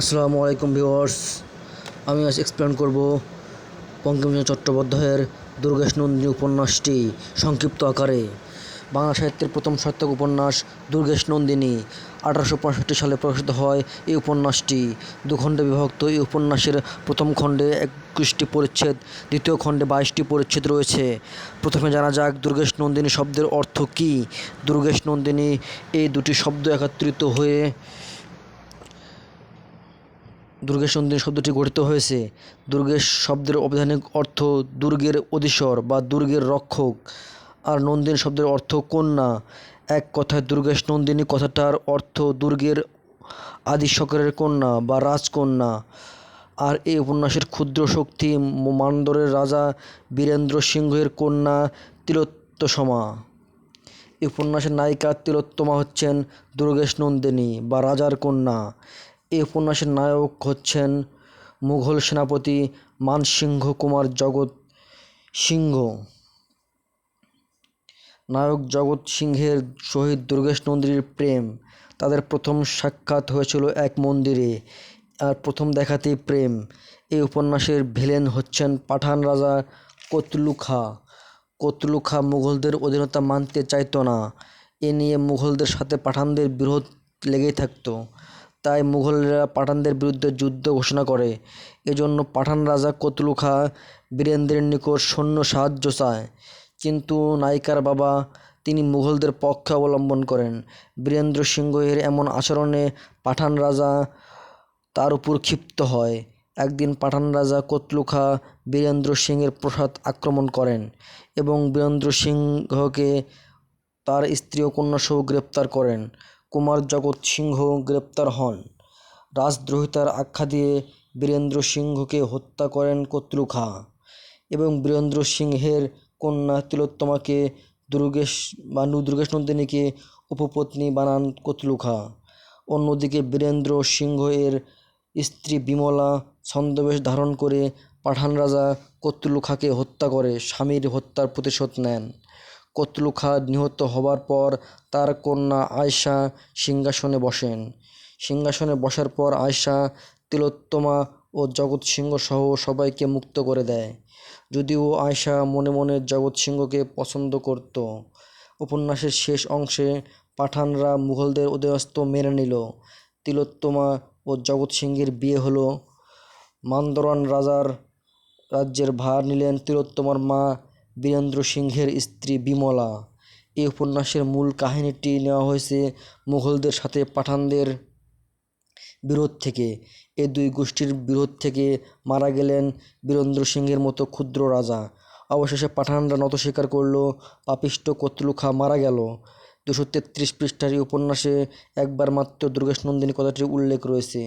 আসসালামু আলাইকুম ভিউয়ার্স। আমি আজ এক্সপ্লেন করব বঙ্কিমচন্দ্র চট্টোপাধ্যায়ের দুর্গেশ নন্দিনী উপন্যাসটি সংক্ষিপ্ত আকারে। বাংলা সাহিত্যের প্রথম সার্থক উপন্যাস দুর্গেশ নন্দিনী আঠারোশো পঁয়ষট্টি সালে প্রকাশিত হয়। এই উপন্যাসটি দু খণ্ডে বিভক্ত। এই উপন্যাসের প্রথম খণ্ডে একুশটি পরিচ্ছেদ, দ্বিতীয় খণ্ডে বাইশটি পরিচ্ছেদ রয়েছে। প্রথমে জানা যাক দুর্গেশ নন্দিনী শব্দের অর্থ কী। দুর্গেশ নন্দিনী এই দুটি শব্দ একত্রিত হয়ে দুর্গেশ নন্দিনী শব্দটি গঠিত হয়েছে। দুর্গেশ শব্দের অবধানিক অর্থ দুর্গের অধীশ্বর বা দুর্গের রক্ষক। আর নন্দিনী শব্দের অর্থ কন্যা। এক কথায় দুর্গেশ নন্দিনী কথাটার অর্থ দুর্গের আদি শকরের কন্যা বা রাজকন্যা। আর এই উপন্যাসের ক্ষুদ্র শক্তি মান্দরের রাজা বীরেন্দ্র সিংহের কন্যা তিলোত্তমা। এই উপন্যাসের নায়িকা তিলোত্তমা হচ্ছেন দুর্গেশ নন্দিনী বা রাজার কন্যা। এই উপন্যাসের নায়ক হচ্ছেন মুঘল সেনাপতি মানসিংহ কুমার জগৎ সিংহ। নায়ক জগৎ সিংহের শহীদ দুর্গেশ নন্দিনীর প্রেম। তাদের প্রথম সাক্ষাৎ হয়েছিল এক মন্দিরে আর প্রথম দেখাতেই প্রেম। এই উপন্যাসের ভিলেন হচ্ছেন পাঠান রাজা কতলু খা কতলু খা মুঘলদের অধীনতা মানতে চাইতো না। এ নিয়ে মুঘলদের সাথে পাঠানদের বিরোধ লেগেই থাকতো। তাই মুঘলরা পাঠানদের বিরুদ্ধে যুদ্ধ ঘোষণা করে। এজন্য পাঠান রাজা কতলু খা বীরেন্দ্রের নিকট সৈন্য সাহায্য চায়। কিন্তু নায়িকার বাবা, তিনি মুঘলদের পক্ষে অবলম্বন করেন। বীরেন্দ্র সিংহের এমন আচরণে পাঠান রাজা তার উপর ক্ষিপ্ত হয়। একদিন পাঠান রাজা কতলু খা বীরেন্দ্র সিংহের প্রসাদ আক্রমণ করেন এবং বীরেন্দ্র সিংহকে তার স্ত্রী ও কন্যাসহ গ্রেপ্তার করেন। কুমার জগৎ সিংহ গ্রেপ্তার হন। রাজদ্রোহিতার আখ্যা দিয়ে বীরেন্দ্র সিংহকে হত্যা করেন কতলু খা। এবং বীরেন্দ্র সিংহের কন্যা তিলোত্তমাকে দুর্গেশ বা নু- দুর্গেশ নন্দিনীকে উপপত্নী বানান কতলু খা। অন্যদিকে বীরেন্দ্র সিংহ এর স্ত্রী বিমলা ছদ্মবেশ ধারণ করে পাঠান রাজা কতলু খাকে হত্যা করে, স্বামীর হত্যার প্রতিশোধ নেন। কতলু নিহত হবার পর তার কন্যা আয়শা সিংহাসনে বসেন। সিংহাসনে বসার পর আয়শা তিলোত্তমা ও জগৎ সিংহ সহ সবাইকে মুক্ত করে দেয়। যদিও আয়শা মনে মনে জগৎ সিংহকে পছন্দ করত। উপন্যাসের শেষ অংশে পাঠানরা মুঘলদের অধীনস্থ মেনে নিল। তিলোত্তমা ও জগৎ সিংহের বিয়ে হলো। মান্দরান রাজার রাজ্যের ভার নিলেন তিলোত্তমার মা বীরেন্দ্র সিংহের স্ত্রী বিমলা। এই উপন্যাসের মূল কাহিনীটি নেওয়া হয়েছে মুঘলদের সাথে পাঠানদের বিরোধ থেকে। এ দুই গোষ্ঠীর বিরোধ থেকে মারা গেলেন বীরেন্দ্র সিংহের মতো ক্ষুদ্র রাজা। অবশেষে পাঠানরা নত স্বীকার করল, পাপিষ্ট কতলু খা মারা গেল। দুশো তেত্রিশ পৃষ্ঠার এই উপন্যাসে একবার মাত্র দুর্গেশ নন্দিনী কথাটির উল্লেখ রয়েছে।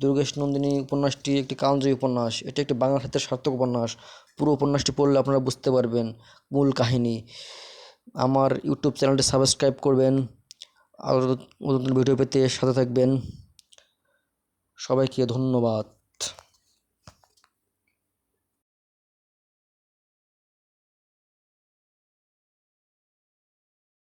দুর্গেশ নন্দিনী উপন্যাসটি একটি কালজয়ী উপন্যাস। এটি একটি বাংলা সাহিত্যের সার্থক উপন্যাস। পুরো উপন্যাসটি পড়লে আপনারা বুঝতে পারবেন মূল কাহিনী। আমার ইউটিউব চ্যানেলটি সাবস্ক্রাইব করবেন, আরও নতুন ভিডিও পেতে সাথে থাকবেন। সবাইকে ধন্যবাদ।